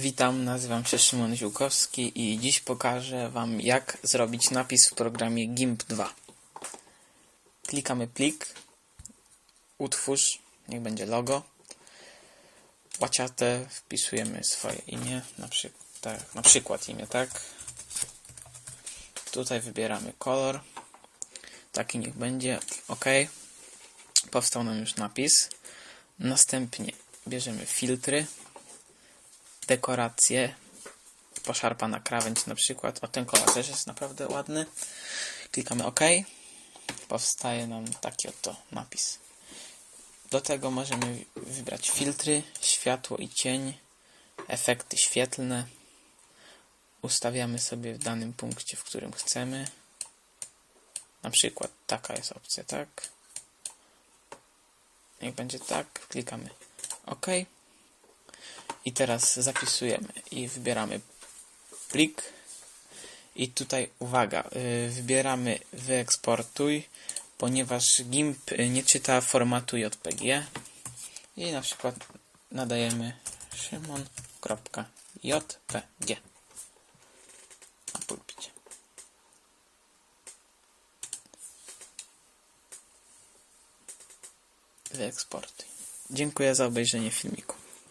Witam, nazywam się Szymon Ziółkowski i dziś pokażę Wam jak zrobić napis w programie GIMP 2. Klikamy plik, utwórz, niech będzie logo, łaciatę, wpisujemy swoje imię, na, przy, tak, na przykład imię, tak. Tutaj wybieramy kolor, taki niech będzie, ok. Powstał nam już napis. Następnie bierzemy filtry, dekoracje, poszarpana krawędź na przykład. O, ten kolor też jest naprawdę ładny. Klikamy OK. Powstaje nam taki oto napis. Do tego możemy wybrać filtry, światło i cień, efekty świetlne. Ustawiamy sobie w danym punkcie, w którym chcemy. Na przykład taka jest opcja, tak? Niech będzie tak. Klikamy OK. I teraz zapisujemy i wybieramy plik. I tutaj uwaga, y, wybieramy wyeksportuj, ponieważ GIMP nie czyta formatu JPG. I na przykład nadajemy szymon.jpg na pulpicie. Wyeksportuj. Dziękuję za obejrzenie filmiku.